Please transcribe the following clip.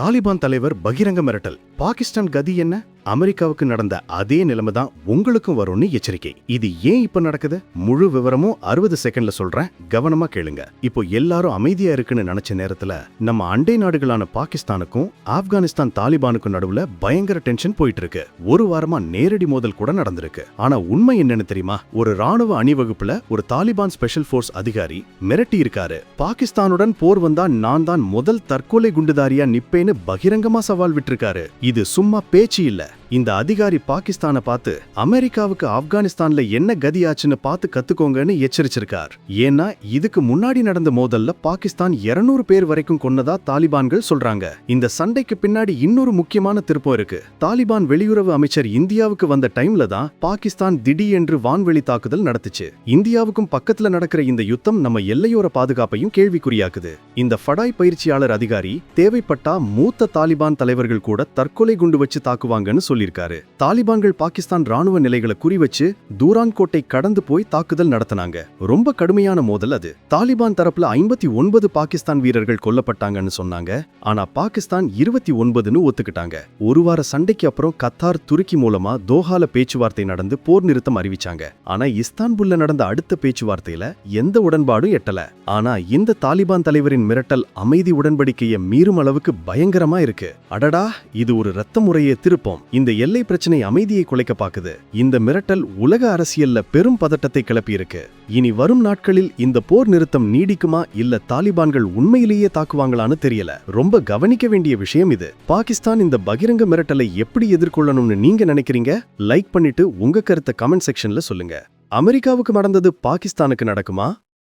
தாலிபான் தலைவர் பகிரங்க மிரட்டல். பாகிஸ்தான் கதி என்ன? அமெரிக்காவுக்கு நடந்த அதே நிலைமை தான் உங்களுக்கும் வரும்னு எச்சரிக்கை. இது ஏன் இப்ப நடக்குது? முழு விவரமும் அறுபது செகண்ட்ல சொல்றேன். கவனமா கேளுங்க. இப்போ எல்லாரும் அமைதியா இருக்குன்னு நினைச்ச நேரத்துல நம்ம அண்டை நாடுகளான பாகிஸ்தானுக்கும் ஆப்கானிஸ்தான் தாலிபானுக்கும் நடுவுல பயங்கர டென்ஷன் போயிட்டு இருக்கு ஒரு வாரமா நேரடி மோதல் கூட நடந்திருக்கு. ஆனா உண்மை என்னன்னு தெரியுமா? ஒரு ராணுவ அணிவகுப்புல ஒரு தாலிபான் ஸ்பெஷல் ஃபோர்ஸ் அதிகாரி மிரட்டி இருக்காரு. பாகிஸ்தானுடன் போர் வந்தா நான் தான் முதல் தற்கொலை குண்டுதாரியா நிப்பேன்னு பகிரங்கமா சவால் விட்டுருக்காரு. இது சும்மா பேச்சு இல்ல. Yeah. இந்த அதிகாரி பாகிஸ்தானை பார்த்து அமெரிக்காவுக்கு ஆப்கானிஸ்தான்ல என்ன கதியாச்சுன்னு பார்த்து கத்துக்கோங்கன்னு எச்சரிச்சிருக்கார். ஏன்னா இதுக்கு முன்னாடி நடந்த மோதல்ல பாகிஸ்தான் 200 பேர் வரைக்கும் கொன்னதா தாலிபான்கள் சொல்றாங்க. இந்த சண்டைக்கு பின்னாடி இன்னொரு முக்கியமான திருப்பம் இருக்கு. தாலிபான் வெளியுறவு அமைச்சர் இந்தியாவுக்கு வந்த டைம்ல தான் பாகிஸ்தான் திடீரென்று வான்வெளி தாக்குதல் நடத்துச்சு. இந்தியாவுக்கும் பக்கத்துல நடக்கிற இந்த யுத்தம் நம்ம எல்லையோர பாதுகாப்பையும் கேள்விக்குறியாக்குது. இந்த ஃபடாய் பயிற்சியாளர் அதிகாரி தேவைப்பட்டா மூத்த தாலிபான் தலைவர்கள் கூட தற்கொலை குண்டு வச்சு தாக்குவாங்கன்னு சொல்லி சொல்லியிருக்காரு. தாலிபான்கள் பாகிஸ்தான் ராணுவ நிலைகளை குறிவச்சு தூரான் கோட்டை கடந்து போய் தாக்குதல் நடத்தினாங்க. ரொம்ப கடுமையான மோதல் அது. தாலிபான் தரப்புல ஐம்பத்தி ஒன்பது பாகிஸ்தான் வீரர்கள் கொல்லப்பட்டாங்கன்னு சொன்னாங்க. ஆனா பாகிஸ்தான் இருபத்தி ஒன்பதுன்னு ஒத்துக்கிட்டாங்க. ஒரு வார சண்டைக்கு அப்புறம் கத்தார் துருக்கி மூலமா தோஹால பேச்சுவார்த்தை நடந்து போர் நிறுத்தம் அறிவிச்சாங்க. ஆனா இஸ்தான்புல்ல நடந்த அடுத்த பேச்சுவார்த்தையில எந்த உடன்பாடும் எட்டல. ஆனா இந்த தாலிபான் தலைவரின் மிரட்டல் அமைதி உடன்படிக்கையை மீறும் அளவுக்கு பயங்கரமா இருக்கு. அடடா இது ஒரு ரத்த முறையை திருப்பம். இந்த எல்லை பிரச்சனை அமைதியை குலைக்க பாக்குது. இந்த மிரட்டல் உலக அரசியல்ல பெரும் பதட்டத்தை கிளப்பியிருக்கு. இனி வரும் நாட்களில் இந்த போர் நிறுத்தம் நீடிக்குமா இல்ல தாலிபான்கள் உண்மையிலேயே தாக்குவாங்களான்னு தெரியல. ரொம்ப கவனிக்க வேண்டிய விஷயம் இது. பாகிஸ்தான் இந்த பகிரங்க மிரட்டலை எப்படி எதிர்கொள்ளணும்னு நீங்க நினைக்கிறீங்க? லைக் பண்ணிட்டு உங்க கருத்தை கமெண்ட் செக்ஷன்ல சொல்லுங்க. அமெரிக்காவுக்கு நடந்தது பாகிஸ்தானுக்கு நடக்குமா?